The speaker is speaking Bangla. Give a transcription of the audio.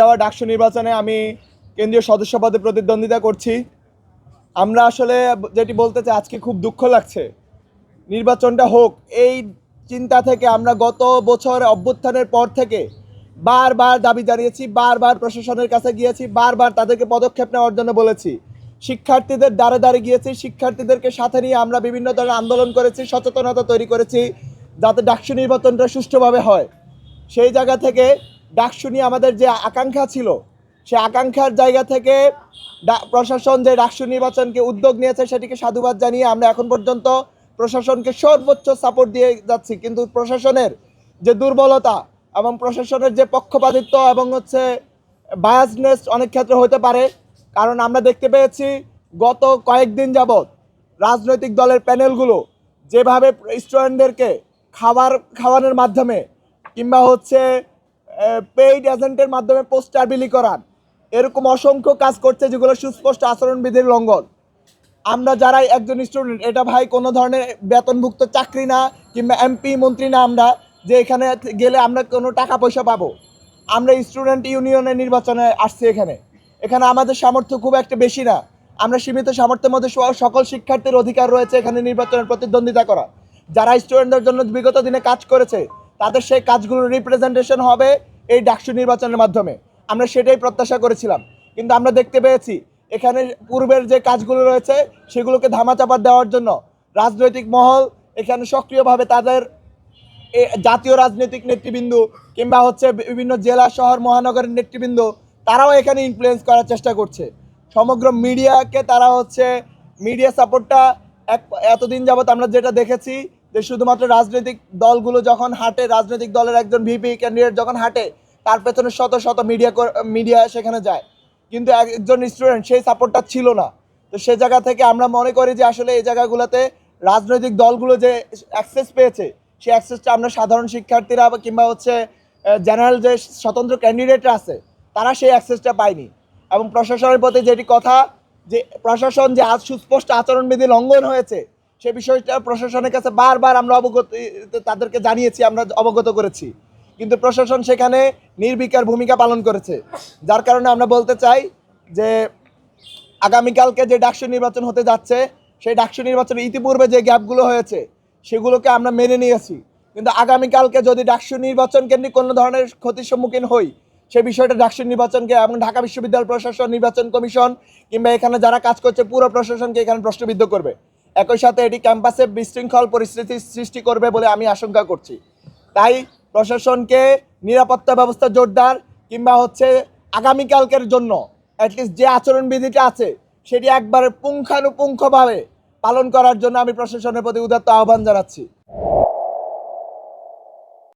যাওয়া ডাকসু নির্বাচনে আমি কেন্দ্রীয় সদস্য পদে প্রতিদ্বন্দ্বিতা করছি। আমরা আসলে যেটি বলতে চাই, আজকে খুব দুঃখ লাগছে। নির্বাচনটা হোক, এই চিন্তা থেকে আমরা গত বছর অভ্যুত্থানের পর থেকে বারবার দাবি জানিয়েছি, বারবার প্রশাসনের কাছে গিয়েছি, বারবার তাদেরকে পদক্ষেপ নেওয়ার জন্য বলেছি। শিক্ষার্থীদের দ্বারে দ্বারে গিয়েছি, শিক্ষার্থীদেরকে সাথে নিয়ে আমরা বিভিন্ন ধরনের আন্দোলন করেছি, সচেতনতা তৈরি করেছি, যাতে ডাকসু নির্বাচনটা সুষ্ঠুভাবে হয়। সেই জায়গা থেকে ডাকসু নিয়ে আমাদের যে আকাঙ্ক্ষা ছিল, সে আকাঙ্ক্ষার জায়গা থেকে প্রশাসন যে ডাকসু নির্বাচনকে উদ্যোগ নিয়েছে সেটিকে সাধুবাদ জানিয়ে আমরা এখন পর্যন্ত প্রশাসনকে সর্বোচ্চ সাপোর্ট দিয়ে যাচ্ছি। কিন্তু প্রশাসনের যে দুর্বলতা এবং প্রশাসনের যে পক্ষপাতিত্ব এবং হচ্ছে বায়াসনেস অনেক ক্ষেত্রে হতে পারে, কারণ আমরা দেখতে পেয়েছি গত কয়েকদিন যাবৎ রাজনৈতিক দলের প্যানেলগুলো যেভাবে স্টুডেন্টদেরকে খাবার, খাওয়ানোর মাধ্যমে কিংবা হচ্ছে পেইড এজেন্টের মাধ্যমে পোস্টার বিলি করান। এরকম অসংখ্য কাজ করছে যেগুলো সুস্পষ্ট আচরণবিধির লঙ্ঘন। আমরা যারাই একজন স্টুডেন্ট এটা ভাই কোনো ধরনের বেতনভুক্ত চাকরি না কিংবা এমপি মন্ত্রী না আমরা, যে এখানে গেলে আমরা কোনো টাকা পয়সা পাবো। আমরা স্টুডেন্ট ইউনিয়নের নির্বাচনে আসছি এখানে। এখানে আমাদের সামর্থ্য খুব একটা বেশি না। আমরা সীমিত সামর্থ্যের মধ্যে সকল শিক্ষার্থীর অধিকার রয়েছে এখানে নির্বাচনের প্রতিদ্বন্দ্বিতা করা যারা স্টুডেন্টদের জন্য বিগত দিনে কাজ করেছে তাদের সেই কাজগুলোর রিপ্রেজেন্টেশন হবে এই ডাকসু নির্বাচনের মাধ্যমে। আমরা সেটাই প্রত্যাশা করেছিলাম। কিন্তু আমরা দেখতে পেয়েছি, এখানে পূর্বের যে কাজগুলো রয়েছে, সেগুলোকে ধামাচাপা দেওয়ার জন্য রাজনৈতিক মহল এখানে সক্রিয়ভাবে তাদের জাতীয় রাজনৈতিক নেতৃবৃন্দ কিংবা হচ্ছে বিভিন্ন জেলা, শহর, মহানগরের নেতৃবৃন্দ, তারাও এখানে ইনফ্লুয়েন্স করার চেষ্টা করছে। সমগ্র মিডিয়াকে তারা হচ্ছে মিডিয়া সাপোর্টটা এক, এতদিন যাবৎ আমরা যেটা দেখেছি যে শুধুমাত্র রাজনৈতিক দলগুলো যখন হাঁটে, রাজনৈতিক দলের একজন ভিপি ক্যান্ডিডেট যখন হাঁটে, তার পেছনে শত শত মিডিয়া মিডিয়া সেখানে যায়। কিন্তু একজন স্টুডেন্ট সেই সাপোর্টটা ছিল না। তো সে জায়গা থেকে আমরা মনে করি যে আসলে এই জায়গাগুলোতে রাজনৈতিক দলগুলো যে অ্যাক্সেস পেয়েছে, সেই অ্যাক্সেসটা আমরা সাধারণ শিক্ষার্থীরা কিংবা হচ্ছে জেনারেল যে স্বতন্ত্র ক্যান্ডিডেটরা আছে, তারা সেই অ্যাক্সেসটা পায়নি। এবং প্রশাসনের প্রতি যেটি কথা, যে প্রশাসন যে আজ সুস্পষ্ট আচরণবিধি লঙ্ঘন হয়েছে সে বিষয়টা প্রশাসনের কাছে বারবার আমরা অবগত তাদেরকে জানিয়েছি, আমরা অবগত করেছি। কিন্তু প্রশাসন সেখানে নির্বিকার ভূমিকা পালন করেছে। যার কারণে আমরা বলতে চাই যে, আগামীকালকে যে ডাকসু নির্বাচন হতে যাচ্ছে, সেই ডাকসু নির্বাচনের ইতিপূর্বে যে গ্যাপগুলো হয়েছে, সেগুলোকে আমরা মেনে নিয়েছি। কিন্তু আগামীকালকে যদি ডাকসু নির্বাচন কেন্দ্রিক কোনো ধরনের ক্ষতির সম্মুখীন হই, সে বিষয়টা ডাকসু নির্বাচনকে এবং ঢাকা বিশ্ববিদ্যালয় প্রশাসন নির্বাচন কমিশন কিংবা এখানে যারা কাজ করছে পুরো প্রশাসনকে এখানে প্রশ্নবিদ্ধ করবে। একই সাথে এটি ক্যাম্পাসে বিশৃঙ্খল পরিস্থিতি সৃষ্টি করবে বলে আমি আশঙ্কা করছি। তাই প্রশাসনকে নিরাপত্তা ব্যবস্থা জোরদার কিংবা হচ্ছে আগামীকালকের জন্য অ্যাটলিস্ট যে আচরণবিধিটা আছে, সেটি একবারে পুঙ্খানুপুঙ্খভাবে পালন করার জন্য আমি প্রশাসনের প্রতি উদাত্ত আহ্বান জানাচ্ছি।